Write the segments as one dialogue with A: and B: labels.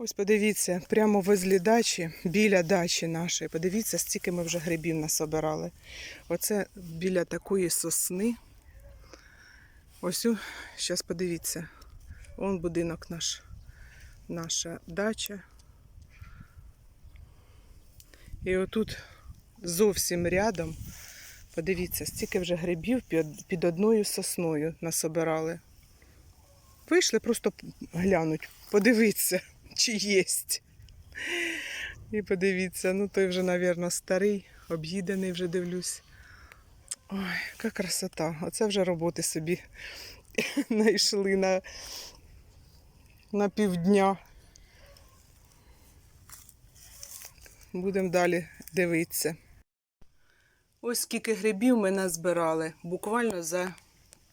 A: Ось подивіться, прямо возле дачі, біля дачі нашої. Подивіться, стільки ми вже грибів насобирали. Оце біля такої сосни. Ось, зараз подивіться. Вон будинок наш, наша дача. І отут зовсім рядом, подивіться, стільки вже грибів під, під одною сосною насобирали. Вийшли просто глянуть, подивіться, чи єсть. І подивіться, ну той вже, мабуть, старий, об'їдений вже дивлюсь. Ой, яка красота. Оце вже роботи собі знайшли на, на півдня. Будемо далі дивитися. Ось скільки грибів ми назбирали. Буквально за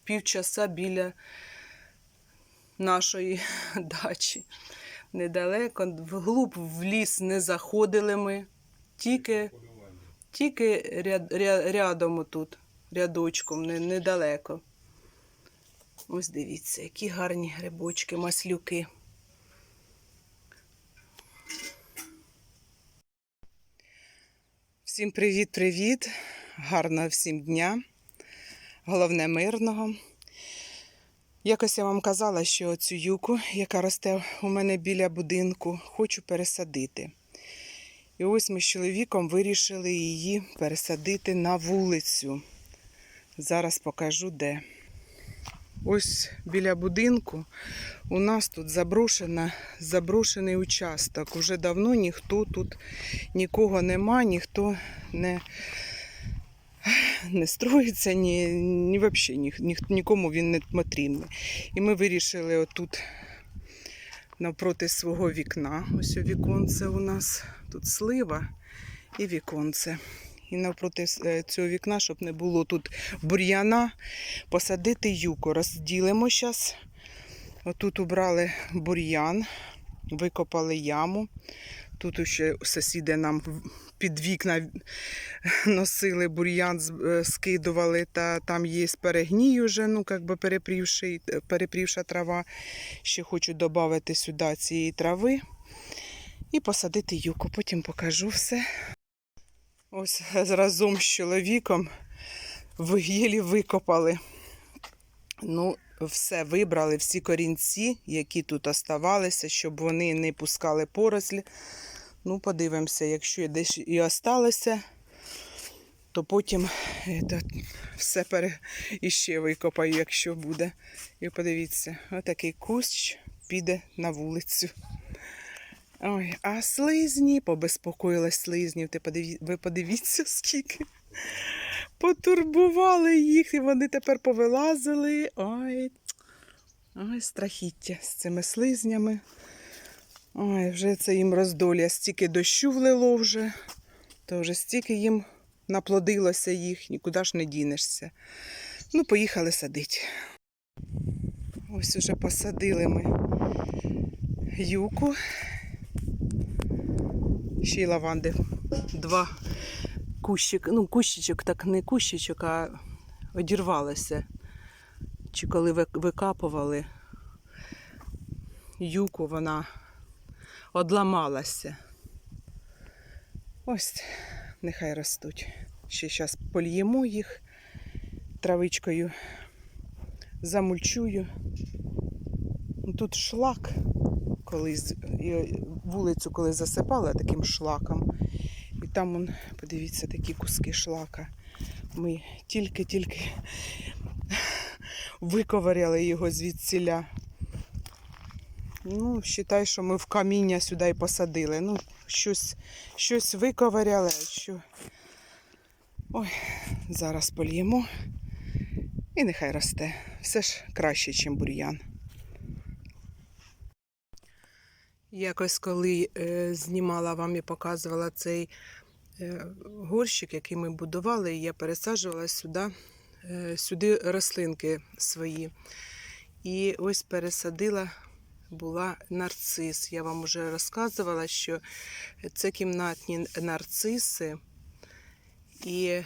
A: півчаса біля нашої дачі. Недалеко, вглуб в ліс не заходили ми, тільки, тільки ряд, ря- рядом тут, рядочком, не, недалеко. Ось дивіться, які гарні грибочки, маслюки. Всім привіт-привіт! Гарного всім дня. Головне мирного. Якось я вам казала, що цю юку, яка росте у мене біля будинку, хочу пересадити. І ось ми з чоловіком вирішили її пересадити на вулицю. Зараз покажу де. Ось біля будинку у нас тут заброшена, заброшений участок. Уже давно ніхто тут нікого нема, ніхто не, не строїться, ні, ні, вообще, ні, ні, нікому він не потрібний. І ми вирішили отут навпроти свого вікна. Ось віконце у нас тут слива і віконце. І навпроти е, цього вікна, щоб не було тут бур'яна, посадити юку. Розділимо зараз. Отут убрали бур'ян, викопали яму. Тут ще сусіди нам під вікна носили бур'ян, е, скидували, та там є перегній уже, ну, як би перепрівший, перепрівша трава. Ще хочу додати сюди цієї трави і посадити юку. Потім покажу все. Ось разом з чоловіком в єлі викопали. Ну, все вибрали, всі корінці, які тут оставалися, щоб вони не пускали порослі. Ну, подивимося, якщо десь і осталося, то потім все пере... іще викопаю, якщо буде. І подивіться, отакий кущ піде на вулицю. Ой, а слизні, побезпокоїлась слизнів. Ти подиві... Ви подивіться, скільки потурбували їх, і вони тепер повилазили. Ой, ой, страхіття з цими слизнями. Ой, вже це їм роздолля. Стільки дощу влило вже, то вже стільки їм наплодилося їх, нікуди ж не дінешся. Ну, поїхали садити. Ось уже посадили ми юку. Ще й лаванди. Два кущик, ну, кущичок, так не кущичок, а одірвалося. Чи коли викапували юку, вона одламалася. Ось, нехай ростуть. Ще зараз польємо їх травичкою, замульчую. Тут шлак колись, вулицю коли засипала таким шлаком. Там, он, подивіться, такі куски шлака. Ми тільки-тільки виковиряли його звідсіля. Ну, вважай, що ми в каміння сюди і посадили. Ну, щось, щось виковиряли, що. Ой, зараз польємо. І нехай росте. Все ж краще, ніж бур'ян. Якось коли е, знімала вам і показувала цей горщик, який ми будували, я пересаджувала сюди, е, сюди рослинки свої. І ось пересадила була нарцис. Я вам вже розказувала, що це кімнатні нарциси. І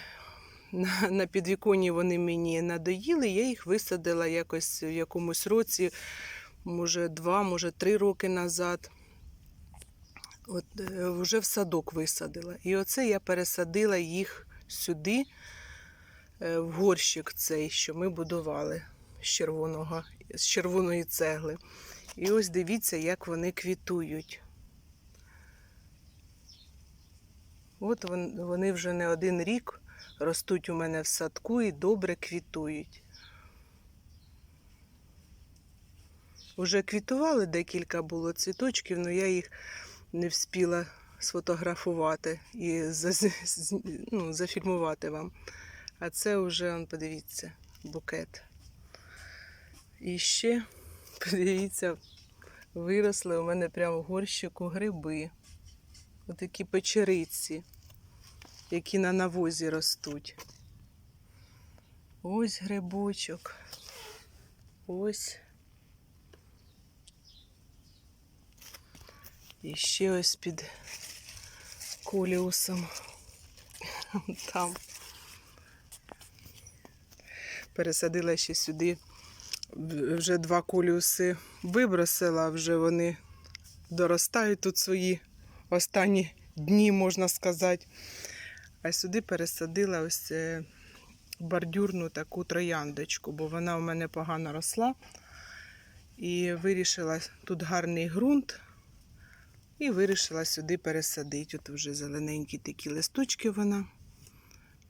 A: на, на підвіконні вони мені надоїли, я їх висадила якось в якомусь році, може два, може три роки назад. От е, вже в садок висадила. І оце я пересадила їх сюди, е, в горщик цей, що ми будували з червоного, з червоної цегли. І ось дивіться, як вони квітують. От вони вже не один рік ростуть у мене в садку і добре квітують. Уже квітували декілька було цвіточків, але я їх не вспіла сфотографувати і ну, зафільмувати вам. А це вже, он, подивіться, букет. І ще, подивіться, виросли у мене прямо в горщику гриби. Отакі печериці, які на навозі ростуть. Ось грибочок. Ось. І ще ось під коліусом. Там. Пересадила ще сюди. Вже два коліуси вибросила, вже вони доростають тут свої останні дні, можна сказати. А сюди пересадила ось е, бордюрну таку трояндочку, бо вона у мене погано росла. І вирішила, тут гарний ґрунт, і вирішила сюди пересадити. От вже зелененькі такі листочки вона.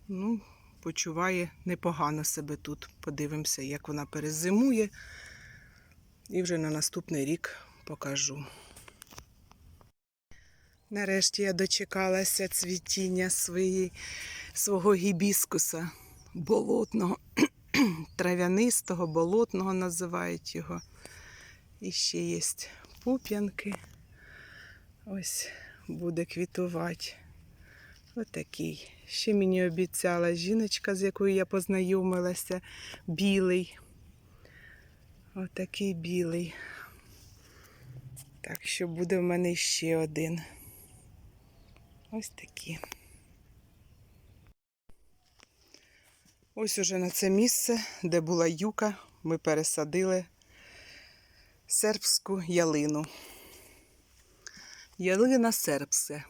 A: Ну, почуває непогано себе тут. Подивимося, як вона перезимує. І вже на наступний рік покажу. Нарешті я дочекалася цвітіння своєї, свого гібіскуса болотного, трав'янистого, болотного називають його. І ще є пуп'янки. Ось буде квітувати. Отакий. Ще мені обіцяла жіночка, з якою я познайомилася, білий. Отакий білий. Так що буде в мене ще один. Ось такі. Ось уже на це місце, де була юка, ми пересадили сербську ялину. Ялина сербська.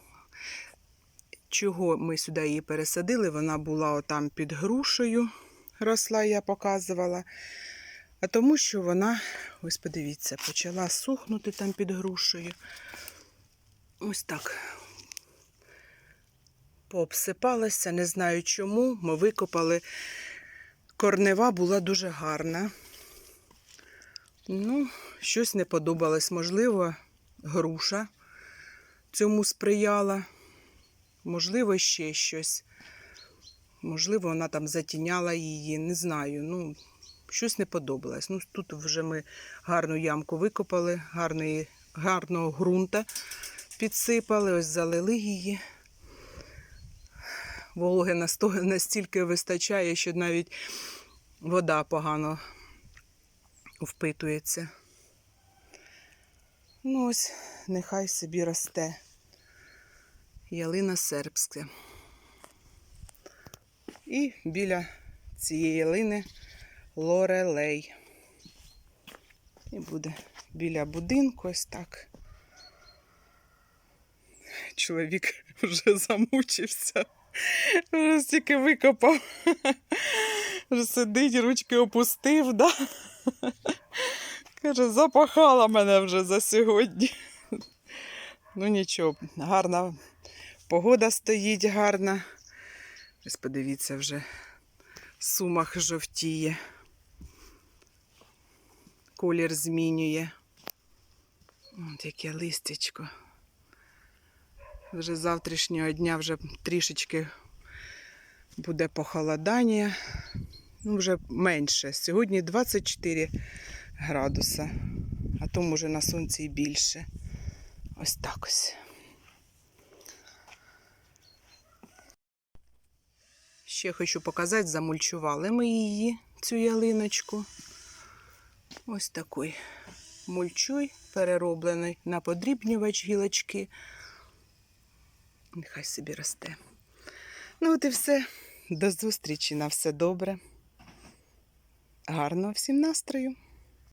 A: Чого ми сюди її пересадили? Вона була отам під грушею, росла, я показувала. А тому, що вона, ось подивіться, почала сухнути там під грушею. Ось так. Пообсипалася, не знаю чому. Ми викопали. Корнева була дуже гарна. Ну, щось не подобалось. Можливо, груша цьому сприяла. Можливо, ще щось. Можливо, вона там затіняла її, не знаю. Ну, щось не подобалось. Ну, тут вже ми гарну ямку викопали, гарної, гарного ґрунта підсипали, ось залили її. Вологи настільки вистачає, що навіть вода погано впитується. Ну ось, нехай собі росте. Ялина сербська. І біля цієї ялини лорелей. І буде біля будинку ось так. Чоловік вже замучився. Вже стільки викопав. Вже сидить, ручки опустив, да? Каже, запахала мене вже за сьогодні. Ну нічого, гарна погода стоїть гарна. Ось подивіться, вже сумах жовтіє. Колір змінює. От яке листячко. Вже з завтрашнього дня вже трішечки буде похолодання. Ну, вже менше. Сьогодні 24 градуса, а то може на сонці і більше. Ось так ось. Ще хочу показати, замульчували ми її, цю ялиночку. Ось такий мульчуй, перероблений на подрібнювач гілочки. Нехай собі росте. Ну, от і все. До зустрічі на все добре. Гарного всім настрою!